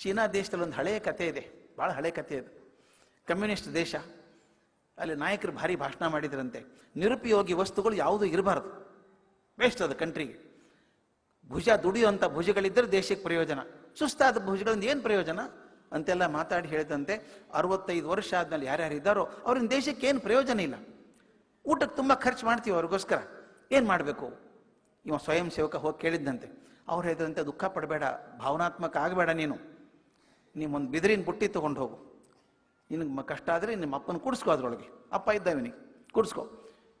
China ದೇಶದಲ್ಲಿ ಒಂದು ಹಳೆಯ ಕಥೆ ಇದೆ. ಭಾಳ ಹಳೆಯ ಕಥೆ ಇದೆ ಕಮ್ಯುನಿಸ್ಟ್ ದೇಶ. ಅಲ್ಲಿ ನಾಯಕರು ಭಾರಿ ಭಾಷಣ ಮಾಡಿದ್ರಂತೆ. ನಿರುಪಯೋಗಿ ವಸ್ತುಗಳು ಯಾವುದೂ ಇರಬಾರ್ದು. ವೇಸ್ಟ್ ಅದು ಕಂಟ್ರಿಗೆ. ಭುಜ ದುಡಿಯುವಂಥ ಭುಜಗಳಿದ್ದರೆ ದೇಶಕ್ಕೆ ಪ್ರಯೋಜನ. ಸುಸ್ತಾದ ಭುಜಗಳಿಂದ ಏನು ಪ್ರಯೋಜನ? ಅಂತೆಲ್ಲ ಮಾತಾಡಿ ಹೇಳಿದಂತೆ ಅರವತ್ತೈದು ವರ್ಷ ಆದ್ಮೇಲೆ ಯಾರ್ಯಾರು ಇದ್ದಾರೋ ಅವ್ರಿಂದ ದೇಶಕ್ಕೆ ಏನು ಪ್ರಯೋಜನ ಇಲ್ಲ. ಊಟಕ್ಕೆ ತುಂಬ ಖರ್ಚು ಮಾಡ್ತೀವಿ ಅವ್ರಿಗೋಸ್ಕರ. ಏನು ಮಾಡಬೇಕು? ಇವ ಸ್ವಯಂ ಸೇವಕ ಹೋಗಿ ಕೇಳಿದ್ದಂತೆ. ಅವ್ರು ಹೇಳಿದಂತೆ ದುಃಖ ಪಡಬೇಡ, ಭಾವನಾತ್ಮಕ ಆಗಬೇಡ ನೀನು. ನೀವೊಂದು ಬಿದಿರಿನ ಬುಟ್ಟಿ ತೊಗೊಂಡು ಹೋಗು. ನಿನಗೆ ಕಷ್ಟ ಆದರೆ ನಿಮ್ಮ ಅಪ್ಪನ ಕೂಡಿಸ್ಕೋ ಅದರೊಳಗೆ. ಅಪ್ಪ ಇದ್ದಾವೆ ಇವನಿಗೆ ಕೂಡಿಸ್ಕೋ.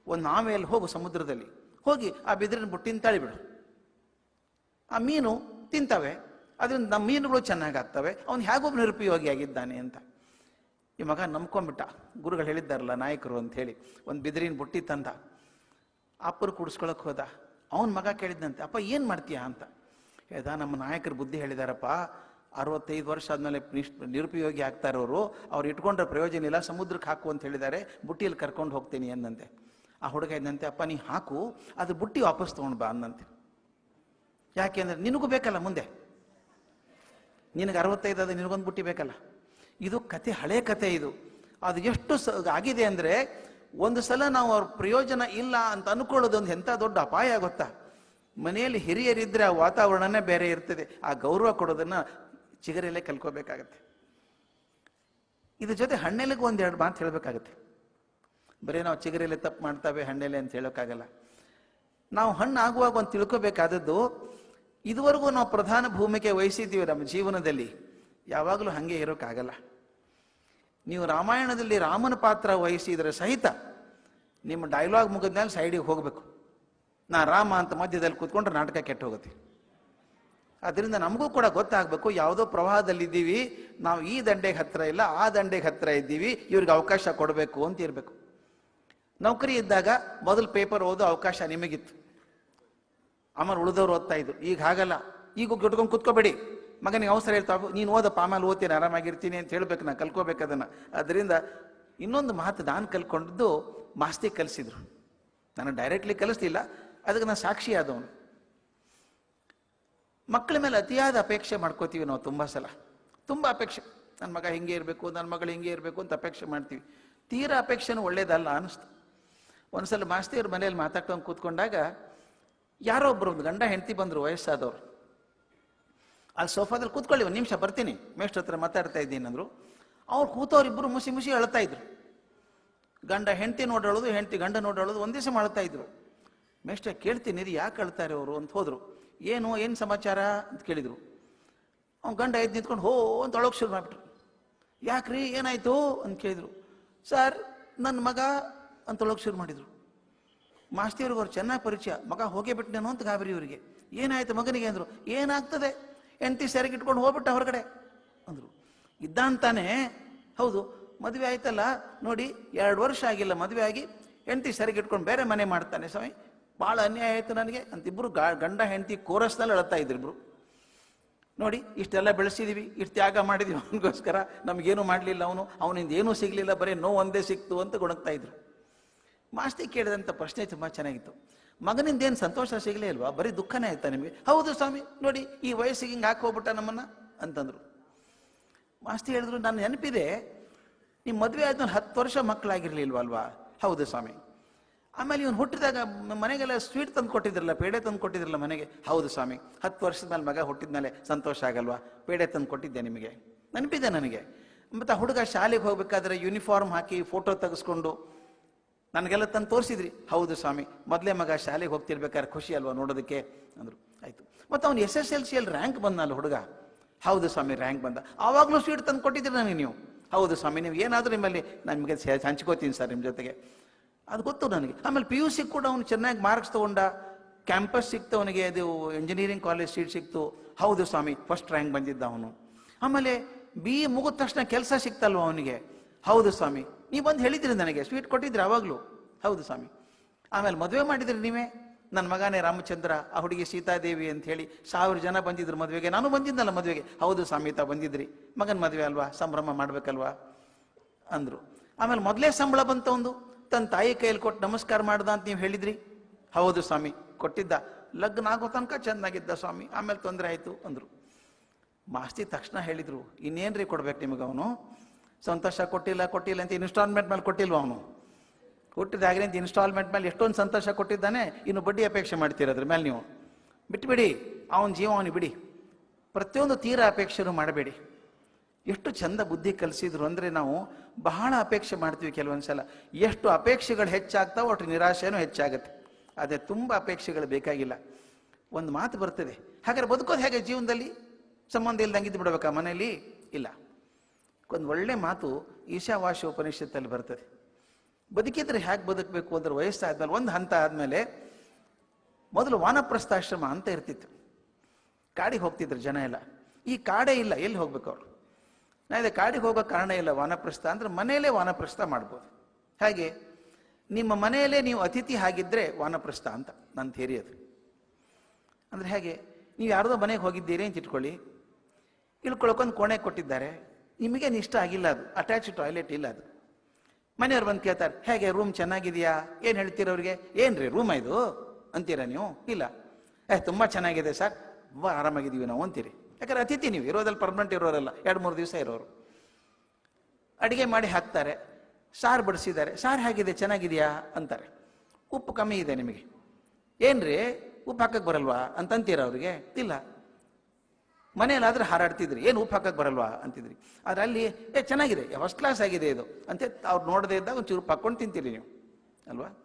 ಒಂದು ನಾವೆಯಲ್ಲಿ ಹೋಗು ಸಮುದ್ರದಲ್ಲಿ. ಹೋಗಿ ಆ ಬಿದಿರಿನ ಬುಟ್ಟಿನ ತಳಿಬಿಡು ಆ ಮೀನು ತಿಂತವೆ. ಅದರಿಂದ ನಮ್ಮ ಮೀನುಗಳು ಚೆನ್ನಾಗಿ ಆಗ್ತವೆ. ಅವನು ಹೇಗೊಬ್ಬ ನಿರುಪಯೋಗಿ ಆಗಿದ್ದಾನೆ ಅಂತ. ಈ ಮಗ ನಂಬ್ಕೊಂಬಿಟ್ಟ ಗುರುಗಳು ಹೇಳಿದ್ದಾರಲ್ಲ ನಾಯಕರು ಅಂತ ಹೇಳಿ. ಒಂದು ಬಿದಿರಿನ ಬುಟ್ಟಿ ತಂದ. ಅಪ್ಪರು ಕೂಡಿಸ್ಕೊಳಕ್ಕೆ ಹೋದ. ಅವನ ಮಗ ಕೇಳಿದ್ದಂತೆ ಅಪ್ಪ ಏನು ಮಾಡ್ತೀಯಾ? ಅಂತ. ಹೇಳ್ದ ನಮ್ಮ ನಾಯಕರು ಬುದ್ಧಿ ಹೇಳಿದಾರಪ್ಪ. ಅರವತ್ತೈದು ವರ್ಷ ಆದಮೇಲೆ ನಿಷ್ ನಿರುಪಯೋಗಿ ಆಗ್ತಾರವರು ಅವ್ರು ಇಟ್ಕೊಂಡ್ರೆ ಪ್ರಯೋಜನ ಇಲ್ಲ, ಸಮುದ್ರಕ್ಕೆ ಹಾಕು ಅಂತ ಹೇಳಿದ್ದಾರೆ, ಬುಟ್ಟಿಯಲ್ಲಿ ಕರ್ಕೊಂಡು ಹೋಗ್ತೀನಿ ಅಂದಂತೆ ಆ ಹುಡುಗ ಇದ್ದಂತೆ ಅಪ್ಪ, ನೀ ಹಾಕು, ಅದು ಬುಟ್ಟಿ ವಾಪಸ್ ತೊಗೊಂಡು ಬಾ ಅಂದಂತೆ ಯಾಕೆಂದ್ರೆ ನಿನಗೂ ಬೇಕಲ್ಲ ಮುಂದೆ. ನಿನಗೆ ಅರವತ್ತೈದು ಅದು ನಿನಗೊಂದು ಬುಟ್ಟಿ ಬೇಕಲ್ಲ. ಇದು ಕತೆ, ಹಳೆ ಕತೆ ಇದು. ಅದು ಎಷ್ಟು ಸ, ಆಗಿದೆ ಅಂದರೆ, ಒಂದು ಸಲ ನಾವು ಅವ್ರ ಪ್ರಯೋಜನ ಇಲ್ಲ ಅಂತ ಅನ್ಕೊಳ್ಳೋದೊಂದು ಎಂಥ ದೊಡ್ಡ ಅಪಾಯ ಗೊತ್ತಾ? ಮನೆಯಲ್ಲಿ ಹಿರಿಯರಿದ್ದರೆ ಆ ವಾತಾವರಣನೇ ಬೇರೆ ಇರ್ತದೆ. ಆ ಗೌರವ ಕೊಡೋದನ್ನ ಚಿಗರೆಲ್ಲೇ ಕಲ್ಕೋಬೇಕಾಗತ್ತೆ. ಇದ್ರ ಜೊತೆ ಹಣ್ಣೆಲೆಗೂ ಒಂದೆರಡು ಮಾತು ಹೇಳಬೇಕಾಗತ್ತೆ. ಬರೀ ನಾವು ಚಿಗರೆಲೆ ತಪ್ಪು ಮಾಡ್ತಾವೆ, ಹಣ್ಣೆಲೆ ಅಂತ ಹೇಳೋಕ್ಕಾಗಲ್ಲ. ನಾವು ಹಣ್ಣು ಆಗುವಾಗ ಒಂದು ತಿಳ್ಕೋಬೇಕಾದದ್ದು, ಇದುವರೆಗೂ ನಾವು ಪ್ರಧಾನ ಭೂಮಿಕೆ ವಹಿಸಿದ್ದೀವಿ ನಮ್ಮ ಜೀವನದಲ್ಲಿ, ಯಾವಾಗಲೂ ಹಾಗೆ ಇರೋಕ್ಕಾಗಲ್ಲ. ನೀವು ರಾಮಾಯಣದಲ್ಲಿ ರಾಮನ ಪಾತ್ರ ವಹಿಸಿದರೆ ಸಹಿತ ನಿಮ್ಮ ಡೈಲಾಗ್ ಮುಗಿದ್ಮೇಲೆ ಸೈಡಿಗೆ ಹೋಗಬೇಕು. ನಾ ರಾಮ ಅಂತ ಮಧ್ಯದಲ್ಲಿ ಕೂತ್ಕೊಂಡ್ರೆ ನಾಟಕ ಕೆಟ್ಟು ಹೋಗುತ್ತೆ ಅದರಿಂದ ನಮಗೂ ಕೂಡ ಗೊತ್ತಾಗಬೇಕು, ಯಾವುದೋ ಪ್ರವಾಹದಲ್ಲಿದ್ದೀವಿ, ನಾವು ಈ ದಂಡೆಗೆ ಹತ್ರ ಇಲ್ಲ, ಆ ದಂಡೆಗೆ ಹತ್ರ ಇದ್ದೀವಿ, ಇವ್ರಿಗೆ ಅವಕಾಶ ಕೊಡಬೇಕು ಅಂತ ಇರಬೇಕು. ನೌಕರಿ ಇದ್ದಾಗ ಮೊದಲು ಪೇಪರ್ ಓದೋ ಅವಕಾಶ ನಿಮಗಿತ್ತು. ಆಮೇಲೆ ಉಳಿದವ್ರು ಓದ್ತಾ ಇದ್ರು. ಈಗ ಹಾಗಲ್ಲ. ಈಗ ಗಿಟ್ಕೊಂಡು ಕುತ್ಕೋಬೇಡಿ. ಮಗನಿಗೆ ಅವಸರ ಇರ್ತಾವೆ ನೀನು ಓದಪ್ಪ, ಆಮೇಲೆ ಓದ್ತೀನಿ, ಆರಾಮಾಗಿರ್ತೀನಿ ಅಂತ ಹೇಳ್ಬೇಕು ನಾನು ಕಲ್ಕೋಬೇಕು ಅದನ್ನ. ಅದರಿಂದ ಇನ್ನೊಂದು ಮಾತು ನಾನು ಕಲ್ಕೊಂಡಿದ್ದು ಮಾಸ್ತಿ ಕಲಿಸಿದ್ರು. ನಾನು ಡೈರೆಕ್ಟ್ಲಿ ಕಲಿಸ್ಲಿಲ್ಲ. ಅದಕ್ಕೆ ನಾನು ಸಾಕ್ಷಿ ಆದವನು. ಮಕ್ಕಳ ಮೇಲೆ ಅತಿಯಾದ ಅಪೇಕ್ಷೆ ಮಾಡ್ಕೋತೀವಿ ನಾವು ತುಂಬ ಸಲ. ತುಂಬ ಅಪೇಕ್ಷೆ. ನನ್ನ ಮಗ ಹಿಂಗೆ ಇರಬೇಕು ನನ್ನ ಮಗಳು ಹಿಂಗೆ ಇರಬೇಕು ಅಂತ ಅಪೇಕ್ಷೆ ಮಾಡ್ತೀವಿ. ತೀರಾ ಅಪೇಕ್ಷೆನೂ ಒಳ್ಳೇದಲ್ಲ ಅನಿಸ್ತು. ಒಂದ್ಸಲ ಮಾಸ್ತಿಯವ್ರ ಮನೇಲಿ ಮಾತಾಡ್ಕೊಂಡು ಕೂತ್ಕೊಂಡಾಗ ಯಾರೋ ಒಬ್ರು ಒಂದು ಗಂಡ ಹೆಂಡತಿ ಬಂದರು ವಯಸ್ಸಾದವ್ರು. ಅಲ್ಲಿ ಸೋಫಾದಲ್ಲಿ ಕೂತ್ಕೊಳ್ಳಿ, ಒಂದು ನಿಮಿಷ ಬರ್ತೀನಿ. ಮೇಷ್ಟ್ರ ಹತ್ರ ಮಾತಾಡ್ತಾ ಇದ್ದೀನಿ ಅಂದರು. ಅವ್ರು ಕೂತವ್ರಿಬ್ಬರು ಮುಸಿ ಮುಸಿ ಅಳ್ತಾ ಇದ್ರು. ಗಂಡ ಹೆಂಡತಿ ನೋಡೋಳೋದು, ಹೆಂಡತಿ ಗಂಡ ನೋಡೋಳೋದು ಒಂದು ದಿವಸ ಅಳ್ತಾ ಇದ್ರು. ಮೇಷ್ಟ್ರ ಕೇಳ್ತೀನಿ ರೀ ಯಾಕೆ ಅಳ್ತಾರೆ ಅವರು ಅಂತ ಹೋದರು. ಏನು ಏನು ಸಮಾಚಾರ ಅಂತ ಕೇಳಿದ್ರು. ಅವ್ನು ಗಂಡ ಎದ್ದು ನಿಂತ್ಕೊಂಡು, ಹೋ ಅಂತ ಅಳೋಕ್ ಶುರು ಮಾಡಿಬಿಟ್ರು. ಯಾಕ್ರಿ, ಏನಾಯ್ತು ಅಂತ ಕೇಳಿದ್ರು. ಸರ್ ನನ್ನ ಮಗ ಅಂತ ಅಳೋಕ್ ಶುರು ಮಾಡಿದ್ರು. ಮಾಸ್ತಿಯವ್ರಿಗೆ ಅವ್ರು ಚೆನ್ನಾಗಿ ಪರಿಚಯ. ಮಗ, ಹೋಗೇ ಬಿಟ್ಟನೇನೋ ಅಂತ ಗಾಬರಿ ಅವರಿಗೆ ಏನಾಯ್ತು ಮಗನಿಗೆ? ಅಂದ್ರು. ಏನಾಗ್ತದೆ? ಹೆಂಡತಿ ಸೆರೆಗೆ ಇಟ್ಕೊಂಡು ಹೋಗ್ಬಿಟ್ಟ ಹೊರಗಡೆ ಅಂದ್ರು. ಇದ್ದಂತಾನೆ, ಹೌದು, ಮದುವೆ ಆಯ್ತಲ್ಲ, ನೋಡಿ, ಎರಡು ವರ್ಷ ಆಗಿಲ್ಲ ಮದುವೆ ಆಗಿ ಹೆಂಡತಿ ಸೆರೆಗೆ ಇಟ್ಕೊಂಡು ಬೇರೆ ಮನೆ ಮಾಡ್ತಾನೆ ಸ್ವಾಮಿ. ಭಾಳ ಅನ್ಯಾಯ ಆಯಿತು ನನಗೆ ಅಂತ ಇಬ್ರು ಗಾ- ಗಂಡ ಹೆಂಡತಿ ಕೋರಸ್ನಲ್ಲಿ ಅಳ್ತಾ ಇದ್ರು ಇಬ್ಬರು ನೋಡಿ, ಇಷ್ಟೆಲ್ಲ ಬೆಳೆಸಿದೀವಿ, ಇಷ್ಟು ತ್ಯಾಗ ಮಾಡಿದೀವಿ ಅವನಿಗೋಸ್ಕರ, ನಮಗೇನು ಮಾಡಲಿಲ್ಲ ಅವನು, ಅವನಿಂದ ಏನೂ ಸಿಗಲಿಲ್ಲ, ಬರೀ ನೋವು ಒಂದೇ ಸಿಕ್ತು ಅಂತ ಗುಣಗ್ತಾ ಇದ್ರು. ಮಾಸ್ತಿ ಕೇಳಿದಂಥ ಪ್ರಶ್ನೆ ತುಂಬ ಚೆನ್ನಾಗಿತ್ತು. ಮಗನಿಂದ ಏನು ಸಂತೋಷ ಸಿಗಲೇ ಇಲ್ವಾ? ಬರೀ ದುಃಖನೇ ಆಯ್ತಾ ನಿಮಗೆ? ಹೌದು ಸ್ವಾಮಿ, ನೋಡಿ, ಈ ವಯಸ್ಸಿಗೆ ಹಿಂಗೆ ಹಾಕೋಗ್ಬಿಟ್ಟ ನಮ್ಮನ್ನು ಅಂತಂದರು. ಮಾಸ್ತಿ ಹೇಳಿದ್ರು ನನ್ನ ನೆನಪಿದೆ ನಿಮ್ಮ ಮದುವೆ ಆದ್ಮೇಲೆ ಹತ್ತು ವರ್ಷ ಮಕ್ಕಳಾಗಿರ್ಲಿಲ್ವಲ್ವಾ ಹೌದು ಸ್ವಾಮಿ. ಆಮೇಲೆ ಇವನು ಹುಟ್ಟಿದಾಗ ಮನೆಗೆಲ್ಲ ಸ್ವೀಟ್ ತಂದು ಕೊಟ್ಟಿದ್ರಲ್ಲ, ಪೇಡೆ ತಂದು ಕೊಟ್ಟಿದ್ರಲ್ಲ ಮನೆಗೆ. ಹೌದು ಸ್ವಾಮಿ, ಹತ್ತು ವರ್ಷದ ಮೇಲೆ ಮಗ ಹುಟ್ಟಿದ್ಮೇಲೆ ಸಂತೋಷ ಆಗಲ್ವಾ? ಪೇಡೆ ತಂದು ಕೊಟ್ಟಿದ್ದೆ ನಿಮಗೆ. ನೆನಪಿದೆ ನನಗೆ. ಮತ್ತು ಹುಡುಗ ಶಾಲೆಗೆ ಹೋಗ್ಬೇಕಾದ್ರೆ ಯೂನಿಫಾರ್ಮ್ ಹಾಕಿ ಫೋಟೋ ತೆಗೆಸ್ಕೊಂಡು ನನಗೆಲ್ಲ ತಂದು ತೋರಿಸಿದ್ರಿ. ಹೌದು ಸ್ವಾಮಿ, ಮೊದಲೇ ಮಗ ಶಾಲೆಗೆ ಹೋಗ್ತಿರ್ಬೇಕಾದ್ರೆ ಖುಷಿ ಅಲ್ವಾ ನೋಡೋದಕ್ಕೆ? ಅಂದರು. ಆಯಿತು. ಮತ್ತು ಅವ್ನು ಎಸ್ ಎಸ್ ಎಲ್ ಸಿಯಲ್ಲಿ ರ್ಯಾಂಕ್ ಬಂದಲ್ಲ ಹುಡುಗ? ಹೌದು ಸ್ವಾಮಿ ರ್ಯಾಂಕ್ ಬಂದ. ಆವಾಗಲೂ ಸ್ವೀಟ್ ತಂದು ಕೊಟ್ಟಿದ್ರಿ ನನಗೆ ನೀವು. ಹೌದು ಸ್ವಾಮಿ, ನೀವು ಏನಾದರೂ ನಿಮ್ಮಲ್ಲಿ ನಮಗೆ ಸೆ- ಹಂಚ್ಕೋತೀನಿ ಸರ್ ನಿಮ್ಮ ಜೊತೆಗೆ. ಅದು ಗೊತ್ತು ನನಗೆ. ಆಮೇಲೆ ಪಿ ಯು ಸಿ ಕೂಡ ಅವನು ಚೆನ್ನಾಗಿ ಮಾರ್ಕ್ಸ್ ತೊಗೊಂಡ ಕ್ಯಾಂಪಸ್ ಸಿಕ್ತು ಅವನಿಗೆ ಅದು ಇಂಜಿನಿಯರಿಂಗ್ ಕಾಲೇಜ್ ಸೀಟ್ ಸಿಕ್ತು. ಹೌದು ಸ್ವಾಮಿ ಫಸ್ಟ್ ರ್ಯಾಂಕ್ ಬಂದಿದ್ದ ಅವನು. ಆಮೇಲೆ ಬಿ ಎ ಮುಗಿದ ತಕ್ಷಣ ಕೆಲಸ ಸಿಕ್ತಲ್ವ ಅವನಿಗೆ? ಹೌದು ಸ್ವಾಮಿ. ನೀವು ಬಂದು ಹೇಳಿದ್ರಿ ನನಗೆ ಸ್ವೀಟ್ ಕೊಟ್ಟಿದ್ರಿ ಅವಾಗಲೂ. ಹೌದು ಸ್ವಾಮಿ. ಆಮೇಲೆ ಮದುವೆ ಮಾಡಿದ್ರಿ ನೀವೇ? ನನ್ನ ಮಗನೇ ರಾಮಚಂದ್ರ, ಆ ಹುಡುಗಿ ಸೀತಾದೇವಿ ಅಂತ ಹೇಳಿ ಸಾವಿರ ಜನ ಬಂದಿದ್ರು ಮದುವೆಗೆ. ನಾನು ಬಂದಿದ್ದಲ್ಲ ಮದುವೆಗೆ. ಹೌದು ಸ್ವಾಮಿ ತಾ ಬಂದಿದ್ರಿ. ಮಗನ ಮದುವೆ ಅಲ್ವಾ? ಸಂಭ್ರಮ ಮಾಡ್ಬೇಕಲ್ವಾ? ಅಂದ್ರು. ಆಮೇಲೆ ಮೊದಲೇ ಸಂಬಳ ಬಂತ ಒಂದು ತನ್ನ ತಾಯಿ ಕೈಯಲ್ಲಿ ಕೊಟ್ಟು ನಮಸ್ಕಾರ ಮಾಡ್ದ ಅಂತ ನೀವು ಹೇಳಿದ್ರಿ? ಹೌದು ಸ್ವಾಮಿ, ಕೊಟ್ಟಿದ್ದ. ಲಗ್ನ ಆಗೋ ತನಕ ಚೆನ್ನಾಗಿದ್ದ ಸ್ವಾಮಿ, ಆಮೇಲೆ ತೊಂದರೆ ಆಯಿತು ಅಂದರು. ಮಾಸ್ತಿ ತಕ್ಷಣ ಹೇಳಿದರು, ಇನ್ನೇನ್ರಿ ಕೊಡ್ಬೇಕು ನಿಮಗೆ ಅವನು? ಸಂತೋಷ ಕೊಟ್ಟಿಲ್ಲ ಕೊಟ್ಟಿಲ್ಲ ಅಂತ ಇನ್ಸ್ಟಾಲ್ಮೆಂಟ್ ಮೇಲೆ ಕೊಟ್ಟಿಲ್ವ ಅವನು? ಕೊಟ್ಟಿದ್ದಾಗಲೇ ಅಂತ ಇನ್ಸ್ಟಾಲ್ಮೆಂಟ್ ಮೇಲೆ ಎಷ್ಟೊಂದು ಸಂತೋಷ ಕೊಟ್ಟಿದ್ದಾನೆ, ಇನ್ನು ಬಡ್ಡಿ ಅಪೇಕ್ಷೆ ಮಾಡ್ತೀರ ಅದ್ರ ಮೇಲೆ ನೀವು? ಬಿಟ್ಬಿಡಿ, ಅವನ ಜೀವ ಅವನಿಗೆ ಬಿಡಿ. ಪ್ರತಿಯೊಂದು ತೀರ ಅಪೇಕ್ಷೆನೂ ಮಾಡಬೇಡಿ. ಎಷ್ಟು ಚಂದ ಬುದ್ಧಿ ಕಲಿಸಿದ್ರು ಅಂದರೆ ನಾವು ಬಹಳ ಅಪೇಕ್ಷೆ ಮಾಡ್ತೀವಿ ಕೆಲವೊಂದು ಸಲ. ಎಷ್ಟು ಅಪೇಕ್ಷೆಗಳು ಹೆಚ್ಚಾಗ್ತಾವೋ ಅಷ್ಟು ನಿರಾಶೆನೂ ಹೆಚ್ಚಾಗುತ್ತೆ. ಅದೇ ತುಂಬ ಅಪೇಕ್ಷೆಗಳು ಬೇಕಾಗಿಲ್ಲ. ಒಂದು ಮಾತು ಬರ್ತದೆ. ಹಾಗಾದ್ರೆ ಬದುಕೋದು ಹೇಗೆ ಜೀವನದಲ್ಲಿ? ಸಂಬಂಧ ಇಲ್ದಂಗೆ ಇದ್ದು ಬಿಡ್ಬೇಕಾ ಮನೆಯಲ್ಲಿ ಇಲ್ಲ. ಒಂದು ಒಳ್ಳೆ ಮಾತು ಈಶಾವಾಸ್ಯ ಉಪನಿಷತ್ತಲ್ಲಿ ಬರ್ತದೆ. ಬದುಕಿದ್ರೆ ಹೇಗೆ ಬದುಕಬೇಕು ಅಂದ್ರೆ ವಯಸ್ಸಾದ್ಮೇಲೆ, ಒಂದು ಹಂತ ಆದಮೇಲೆ ಮೊದಲು ವಾನಪ್ರಸ್ಥಾಶ್ರಮ ಅಂತ ಇರ್ತಿತ್ತು. ಕಾಡಿಗೆ ಹೋಗ್ತಿದ್ರು ಜನ ಎಲ್ಲ. ಈ ಕಾಡೇ ಇಲ್ಲ, ಎಲ್ಲಿ ಹೋಗ್ಬೇಕು ಅವರು? ನಾ ಇದೆ ಕಾಡಿಗೆ ಹೋಗೋ ಕಾರಣ ಇಲ್ಲ, ವಾನಪ್ರಸ್ಥ ಅಂದ್ರೆ ಮನೆಯಲ್ಲೇ ವಾನಪ್ರಸ್ಥ ಮಾಡ್ಬೋದು. ಹಾಗೆ ನಿಮ್ಮ ಮನೆಯಲ್ಲೇ ನೀವು ಅತಿಥಿ ಆಗಿದ್ದರೆ ವಾನಪ್ರಸ್ಥ ಅಂತ ನನ್ನ ಥೇರಿ ಅದು. ಅಂದರೆ ಹೇಗೆ, ನೀವು ಯಾರ್ದೋ ಮನೆಗೆ ಹೋಗಿದ್ದೀರಿ ಅಂತ ಇಟ್ಕೊಳ್ಳಿ. ಇಳ್ಕೊಳಕ್ಕೊಂದು ಕೋಣೆ ಕೊಟ್ಟಿದ್ದಾರೆ. ನಿಮಗೇನು ಇಷ್ಟ ಆಗಿಲ್ಲ ಅದು ಅಟ್ಯಾಚ್ ಟಾಯ್ಲೆಟ್ ಇಲ್ಲ ಅದು. ಮನೆಯವ್ರು ಬಂದು ಕೇಳ್ತಾರೆ, ಹೇಗೆ ರೂಮ್ ಚೆನ್ನಾಗಿದೆಯಾ? ಏನು ಹೇಳ್ತೀರ ಅವ್ರಿಗೆ? ರೀ ರೂಮ್ ಇದು? ಅಂತೀರಾ ನೀವು? ಇಲ್ಲ. ಏ, ತುಂಬ ಚೆನ್ನಾಗಿದೆ ಸರ್ ತುಂಬ ಆರಾಮಾಗಿದ್ದೀವಿ ನಾವು ಅಂತೀರಿ. ಯಾಕಂದ್ರೆ ಅತಿಥಿ ನೀವು ಇರೋದಲ್ಲಿ ಪರ್ಮನೆಂಟ್ ಇರೋರಲ್ಲ, ಎರಡು, ಮೂರು ದಿವಸ ಇರೋರು. ಅಡಿಗೆ ಮಾಡಿ ಹಾಕ್ತಾರೆ, ಸಾರು ಬಡಿಸಿದ್ದಾರೆ, ಸಾರು ಹೇಗಿದೆ, ಚೆನ್ನಾಗಿದೆಯಾ ಅಂತಾರೆ. ಉಪ್ಪು ಕಮ್ಮಿ ಇದೆ ನಿಮಗೆ. ಏನ್ರಿ, ಉಪ್ಪು ಹಾಕಕ್ಕೆ ಬರಲ್ವಾ? ಅಂತಂತೀರ ಅವರಿಗೆ? ಇಲ್ಲ. ಮನೆಯಲ್ಲಾದ್ರೆ ಹಾರಾಡ್ತಿದ್ರಿ, ಏನು ಉಪ್ಪು ಹಾಕಕ್ಕೆ ಬರಲ್ವಾ? ಅಂತಿದ್ರಿ. ಆದ್ರೆ ಅಲ್ಲಿ, ಏ, ಚೆನ್ನಾಗಿದೆ ಫಸ್ಟ್ ಕ್ಲಾಸ್ ಆಗಿದೆ ಇದು? ಅಂತ ಅವ್ರು ನೋಡದೇ ಇದ್ದಾಗ ಒಂಚೂರು ಹಾಕ್ಕೊಂಡು ತಿಂತೀರಿ ನೀವು. ಅಲ್ವಾ?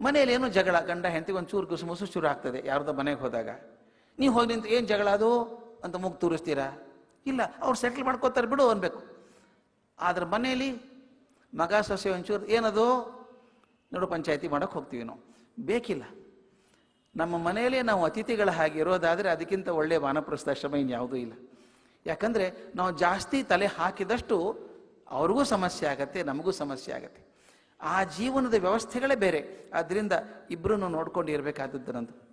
ಮನೆಯಲ್ಲಿ ಏನೋ ಜಗಳ, ಗಂಡ, ಹೆಂಡತಿಗೆ ಒಂದು ಚೂರು ಕುಸು ಮುಸು ಶುರು ಆಗ್ತದೆ, ಯಾರ್ದೋ ಮನೆಗೆ ಹೋದಾಗ. ನೀವು ಹೋಗಿ ನಿಂತು ಏನು ಜಗಳ ಅದು? ಅಂತ ಮುಗ್ ತೋರಿಸ್ತೀರಾ? ಇಲ್ಲ, ಅವ್ರು ಸೆಟ್ಲ್ ಮಾಡ್ಕೋತಾರೆ, ಬಿಡು ಅನ್ಬೇಕು. ಆದ್ರೆ ಮನೆಯಲ್ಲಿ ಮಗ, ಸೊಸೆ ಒಂಚೂರು ಏನದು? ನೋಡು, ಪಂಚಾಯತಿ ಮಾಡೋಕೆ ಹೋಗ್ತೀವಿ ನಾವು. ಬೇಕಿಲ್ಲ. ನಮ್ಮ ಮನೆಯಲ್ಲೇ ನಾವು ಅತಿಥಿಗಳ ಹಾಗೆ ಇರೋದಾದರೆ ಅದಕ್ಕಿಂತ ಒಳ್ಳೆಯ ವಾನಪ್ರಸ್ಥಾಶ್ರಮ ಇನ್ಯಾವುದೂ ಇಲ್ಲ. ಯಾಕಂದರೆ ನಾವು ಜಾಸ್ತಿ ತಲೆ ಹಾಕಿದಷ್ಟು ಅವ್ರಿಗೂ ಸಮಸ್ಯೆ ಆಗತ್ತೆ, ನಮಗೂ ಸಮಸ್ಯೆ ಆಗತ್ತೆ. ಆ ಜೀವನದ ವ್ಯವಸ್ಥೆಗಳೇ ಬೇರೆ. ಅದರಿಂದ ಇಬ್ಬರೂ ನೋಡ್ಕೊಂಡು ಇರಬೇಕಾದದ್ದು ನಂದು.